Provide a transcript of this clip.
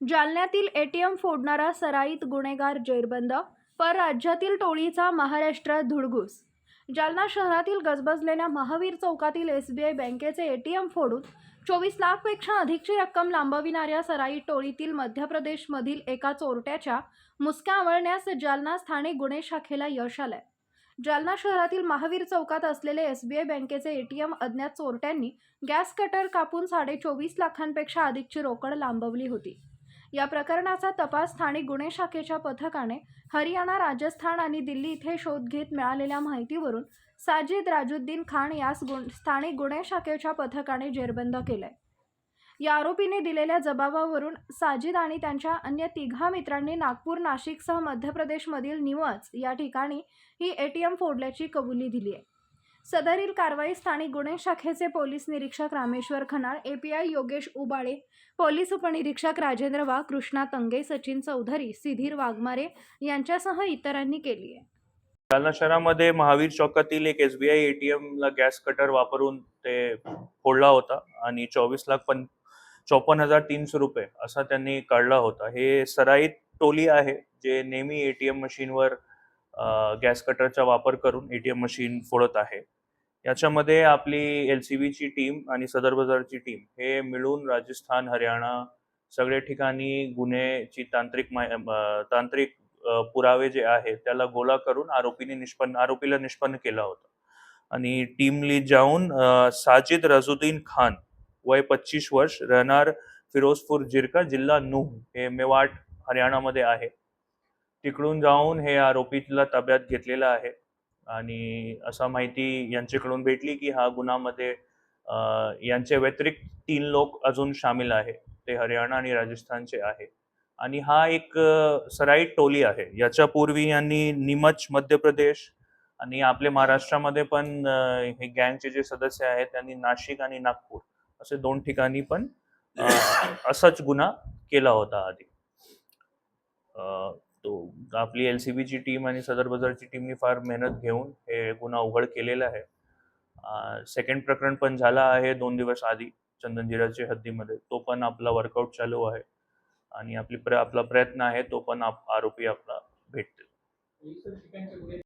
जालन्यातील ATM फोडणारा सराईत गुन्हेगार जेरबंद परराज्यातील टोळीचा महाराष्ट्रात धुडगूस जालना शहरातील गजबजलेल्या महावीर चौकातील एस बी आय बँकेचे एटीएम फोडून चोवीस लाखपेक्षा अधिकची रक्कम लांबविणाऱ्या सराई टोळीतील मध्य प्रदेशमधील एका चोरट्याच्या मुसक्या आवळण्यास जालना स्थानिक गुन्हे शाखेला यश आलंय. जालना शहरातील महावीर चौकात असलेले एस बी आय बँकेचे एटीएम अज्ञात चोरट्यांनी गॅस कटर कापून साडे चोवीस लाखांपेक्षा अधिकची रोकड लांबवली होती. या प्रकरणाचा तपास स्थानिक गुन्हे शाखेच्या पथकाने हरियाणा राजस्थान आणि दिल्ली इथे शोध घेत मिळालेल्या माहितीवरून साजिद राजुद्दीन खान यास गुण स्थानिक गुन्हे शाखेच्या पथकाने जेरबंद केलंय. या आरोपीने दिलेल्या जबाबावरून साजिद आणि त्यांच्या अन्य तिघा मित्रांनी नागपूर नाशिकसह मध्य प्रदेशमधील निवच या ठिकाणी ही एटीएम फोडल्याची कबुली दिली आहे सदरील कारवाई स्थानिक गुन्हे शाखेचे पोलीस निरीक्षक रामेश्वर खनाळ एपीआय योगेश उबाळे पोलीस उपनिरीक्षक राजेंद्र वाघ कृष्णा तंगे सचिन चौधरी सिधीर वाघमारे यांच्यासह इतरांनी केली आहे. जालना शहरामध्ये महावीर चौकातील एक S B I A T एमला gas cutter वापरून ते फोडला होता आणि चोवीस लाख पण चोपन्न हजार तीनशे रुपये असा त्यांनी काढला होता. हे सराईत टोली आहे जे नेहमी एटीएम मशीनवर गॅस कटरचा वापर करून एटीएम मशीन फोडत आहे. याच्यामध्ये आपली एल सी बीची टीम आणि सदर बाजारची टीम हे मिळून राजस्थान हरियाणा सगळे ठिकाणी गुन्हेची तांत्रिक तांत्रिक पुरावे जे आहेत त्याला गोळा करून आरोपीने निष्पन्न आरोपीला निष्पन्न केला होता. आणि टीमली जाऊन साजिद रजुद्दीन खान वय पच्चीस वर्ष राहणार फिरोजपूर जिरका जिल्हा नूह हे मेवाट हरियाणामध्ये आहे. तिकडून जाऊन हे आरोपीला ताब्यात घेतलेलं आहे. आणि असा माहिती यांच्याकडून भेटली की हा गुन्हामध्ये यांच्या व्यतिरिक्त तीन लोक अजून सामील आहे ते हरियाणा आणि राजस्थानचे आहे आणि हा एक सराईट टोली आहे. याच्या पूर्वी यांनी निमच मध्य प्रदेश आणि आपले महाराष्ट्रामध्ये पण हे गँगचे जे सदस्य आहेत त्यांनी नाशिक आणि नागपूर असे दोन ठिकाणी पण असाच गुन्हा केला होता आधी. तो आपली एल सी बीची टीम आणि सदर बाजारची टीमनी फार मेहनत घेऊन हे गुन्हा उघड केलेला आहे. सेकंड प्रकरण पण झाला आहे दोन दिवस आधी चंदनजिराच्या हद्दीमध्ये. तो पण आपला वर्कआउट चालू आहे. आणि आपली प्र आपला प्रयत्न आहे तो पण आप- आरोपी आपला भेटतील.